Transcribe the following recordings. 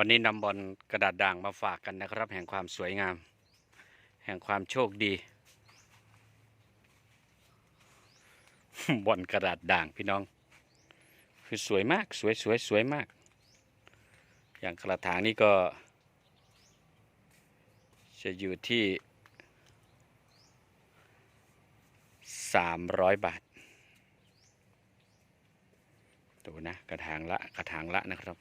วันนี้นำบอลกระดาษด่างมาฝากกันนะครับ แห่งความสวยงาม แห่งความโชคดี บอลกระดาษด่างพี่น้อง คือสวยมากสวยสวยสวยมาก อย่างกระถางนี่ก็ จะอยู่ที่สามร้อยบาทดูนะกระถางละกระถางละนะครับ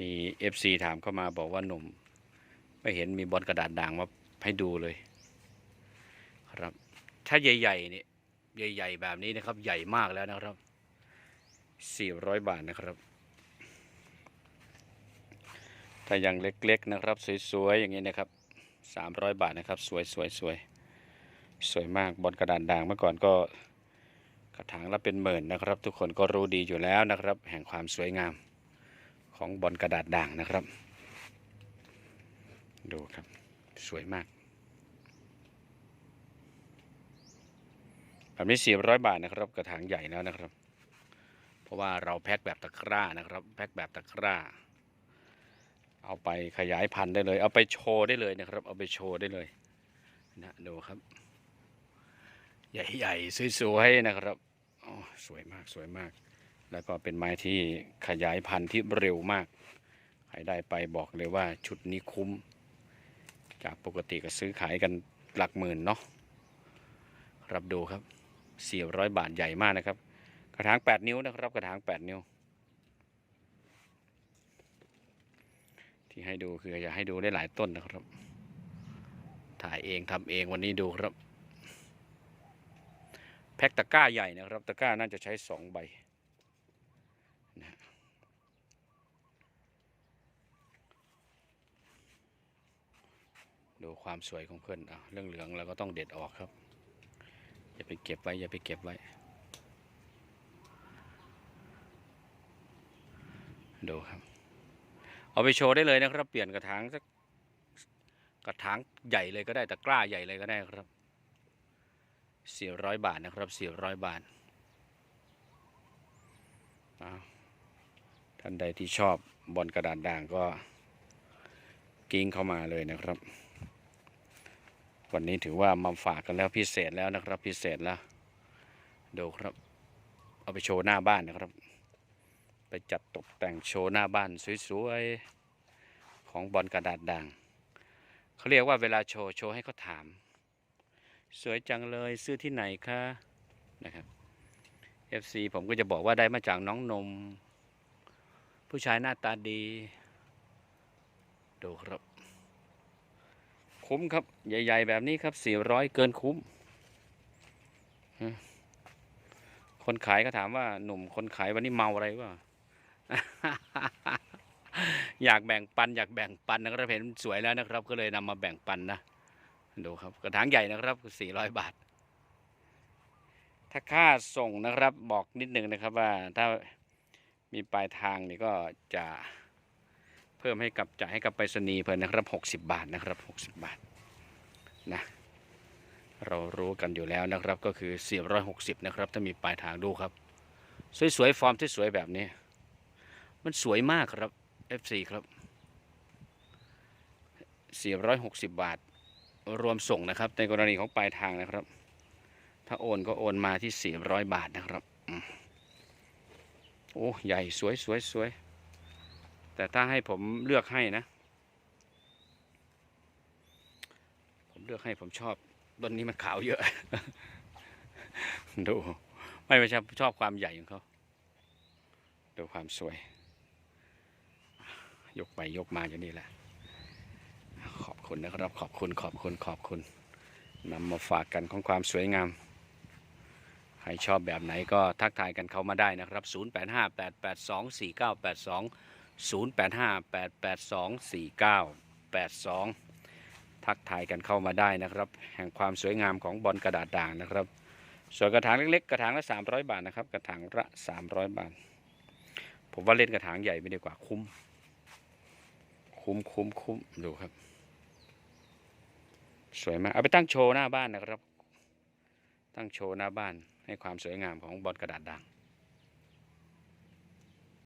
มี FC ถามเข้ามาบอกว่าหนุ่ม ไม่เห็นมีบอลกระดาษด่างมาให้ดูเลย ครับ ถ้าใหญ่ๆนี่ใหญ่ๆแบบนี้นะครับ ใหญ่มากแล้วนะครับ400บาทนะครับ ถ้าอย่างเล็กๆนะครับ สวยๆอย่างนี้นะครับ300บาทนะครับ สวยๆสวยสวยสวยมากบอลกระดาษด่างเมื่อก่อนก็กระถางละเป็นหมื่นนะครับ ทุกคนก็รู้ดีอยู่แล้วนะครับ แห่งความสวยงาม ของบอลกระดาษด่างนะครับ ดูครับสวยมากแบบนี้400บาทนะครับ กระถางใหญ่แล้วนะครับ เพราะว่าเราแพ็คแบบตะกร้านะครับ แพ็คแบบตะกร้า เอาไปขยายพันธุ์ได้เลย เอาไปโชว์ได้เลยนะครับ เอาไปโชว์ได้เลยนะดูครับ ใหญ่ๆสวยๆนะครับอ๋อสวยมากสวยมาก แล้วก็เป็นไม้ที่ขยายพันธุ์ที่เร็วมาก ใครได้ไปบอกเลยว่าชุดนี้คุ้ม จากปกติก็ซื้อขายกันหลักหมื่นเนาะครับดูครับ 400 บาทใหญ่มากนะครับ กระถาง 8 นิ้วนะครับกระถาง 8 นิ้ว ที่ให้ดูคืออยากให้ดูได้หลายต้นนะครับ ถ่ายเองทำเองวันนี้ดูครับ แพ็คตะกร้าใหญ่นะครับ ตะกร้าน่าจะใช้สองใบนะฮะ ดูความสวยของเพื่อนอะเรื่องเหลืองเราก็ต้องเด็ดออกครับ อย่าไปเก็บไว้อย่าไปเก็บไว้ ดูครับ เอาไปโชว์ได้เลยนะครับ เปลี่ยนกระถางสักกระถางใหญ่เลยก็ได้ตะกร้าใหญ่เลยก็ได้ครับ400บาทนะครับ400บาทอ้าวท่านใดที่ชอบบอลกระดาษด่างก็กิ้งเข้ามาเลยนะครับ วันนี้ถือว่ามาฝากกันแล้วพิเศษแล้วนะครับ พิเศษแล้วดูครับ เอาไปโชว์หน้าบ้านนะครับ ไปจัดตกแต่งโชว์หน้าบ้านสวยๆของบอลกระดาษด่างเขาเรียกว่าเวลาโชว์โชว์ให้เขาถาม สวยจังเลยซื้อที่ไหนคะนะครับ FC ผมก็จะบอกว่าได้มาจากน้องนม ผู้ชายหน้าตาดี ดูครับ คุ้มครับ ใหญ่ ๆ แบบนี้ครับ400เกินคุ้ม คนขายก็ถามว่าหนุ่มคนขายวันนี้เมาอะไรวะอยากแบ่งปัน อยากแบ่งปันนะครับเห็นสวยแล้วนะครับ ก็เลยนำมาแบ่งปันนะดูครับกระถางใหญ่นะครับ400บาท ถ้าค่าส่งนะครับบอกนิดนึงนะครับว่าถ้ามีปลายทางนี่ก็จะ เพิ่มให้กับจ่ายให้กับไปรษณีย์เพิ่นนะครับ 60 บาทนะครับ 60 บาทนะเรารู้กันอยู่แล้วนะครับก็คือ 460 นะครับ ถ้ามีปลายทางดูครับ สวยๆฟอร์มที่สวยแบบนี้ มันสวยมากครับ F4 ครับ 460 บาท รวมส่งนะครับ ในกรณีของปลายทางนะครับ ถ้าโอนก็โอนมาที่ 400 บาทนะครับ โอ้ ใหญ่สวยสวยสวย แต่ถ้าให้ผมเลือกให้นะ ผมเลือกให้ผมชอบต้นนี้มันขาวเยอะ ดู ไม่ใช่ชอบความใหญ่ของเขาดูความสวย ยกไปยกมาอย่างนี้แหละ ขอบคุณนะครับขอบคุณขอบคุณขอบคุณนำมาฝากกันของความสวยงาม ใครชอบแบบไหนก็ทักทายกันเข้ามาได้นะครับ 0858824982 ทักทายกันเข้ามาได้นะครับ แห่งความสวยงามของบอลกระดาษด่างนะครับ ส่วนกระถางเล็กๆ กระถางละ 300 บาทนะครับ กระถางละ300 บาท ผมว่าเล่นกระถางใหญ่ไม่ดีกว่าคุ้ม คุ้มคุ้มคุ้มดูครับ สวยมากเอาไปตั้งโชว์หน้าบ้านนะครับ ตั้งโชว์หน้าบ้านให้ความสวยงามของบอลกระดาษด่าง